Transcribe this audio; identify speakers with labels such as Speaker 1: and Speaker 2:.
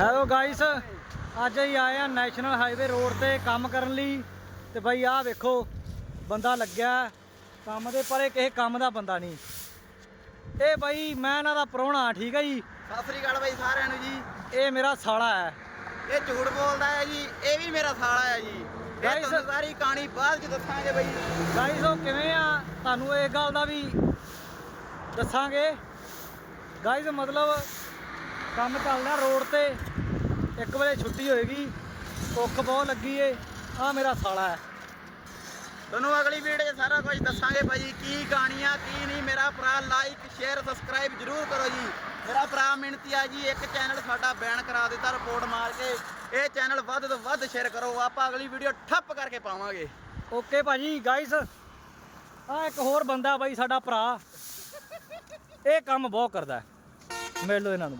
Speaker 1: Hello guys ਅੱਜ ਹੀ ਆਏ ਆ ਨੈਸ਼ਨਲ ਹਾਈਵੇ ਰੋਡ ਤੇ ਕੰਮ ਕਰਨ ਲਈ। ਤੇ ਬਾਈ ਆਹ ਵੇਖੋ ਬੰਦਾ ਲੱਗਿਆ। ਕੰਮ ਦੇ ਪਰ ਕਿਸੇ ਕੰਮ ਦਾ ਬੰਦਾ ਨਹੀਂ। ਇਹ ਬਾਈ ਮੈਂ ਇਹਨਾਂ ਦਾ ਪ੍ਰਾਹੁਣਾ ਠੀਕ ਹੈ ਜੀ?
Speaker 2: ਸਤਿ ਸ੍ਰੀ ਅਕਾਲ ਬਾਈ ਸਾਰਿਆਂ ਨੂੰ ਜੀ।
Speaker 1: ਇਹ ਮੇਰਾ ਸਾਲਾ ਹੈ।
Speaker 2: ਇਹ ਝੂਠ ਬੋਲਦਾ ਹੈ ਜੀ। ਇਹ ਵੀ ਮੇਰਾ ਸਾਲਾ ਹੈ ਜੀ। ਇਹ
Speaker 1: Guys-
Speaker 2: ਤੁਹਾਨੂੰ ਸਾਰੀ ਕਹਾਣੀ ਬਾਅਦ ਚ ਦੱਸਾਂਗੇ ਬਾਈ।
Speaker 1: ਗਾਇਸ ਉਹ ਕਿਵੇਂ ਆ? ਤੁਹਾਨੂੰ ਇਹ ਗੱਲ ਦਾ ਵੀ ਦੱਸਾਂਗੇ। ਗਾਇਸ ਮਤਲਬ ਕੰਮ ਚੱਲਦਾ ਰੋਡ ਤੇ। 1 ਵਜੇ ਛੁੱਟੀ ਹੋਏਗੀ, ਭੁੱਖ ਬਹੁਤ ਲੱਗੀ ਏ। ਆ ਮੇਰਾ ਸਾਲਾ ਹੈ।
Speaker 2: ਤੁਹਾਨੂੰ ਅਗਲੀ ਵੀਡੀਓ 'ਚ ਸਾਰਾ ਕੁਝ ਦੱਸਾਂਗੇ ਬਾਈ ਕੀ ਕਹਾਣੀ ਆ ਕੀ ਨਹੀਂ। ਮੇਰਾ ਭਰਾ ਲਾਈਕ ਸ਼ੇਅਰ ਸਬਸਕ੍ਰਾਈਬ ਜਰੂਰ ਕਰੋ ਜੀ। ਮੇਰਾ ਭਰਾ ਮਿਹਨਤੀ ਆ ਜੀ, ਇੱਕ ਚੈਨਲ ਸਾਡਾ ਬੈਨ ਕਰਾ ਦਿੱਤਾ ਰਿਪੋਰਟ ਮਾਰ ਕੇ। ਇਹ ਚੈਨਲ ਵੱਧ ਤੋਂ ਵੱਧ ਸ਼ੇਅਰ ਕਰੋ। ਆਪਾਂ ਅਗਲੀ ਵੀਡੀਓ ਠੱਪ ਕਰਕੇ ਪਾਵਾਂਗੇ।
Speaker 1: ਓਕੇ ਭਾਜੀ ਗਾਇਸ ਆ ਇੱਕ ਹੋਰ ਬੰਦਾ ਬਾਈ ਸਾਡਾ ਭਰਾ। ਇਹ ਕੰਮ ਬਹੁਤ ਕਰਦਾ ਮਿਲ ਲਓ ਇਹਨਾਂ ਨੂੰ।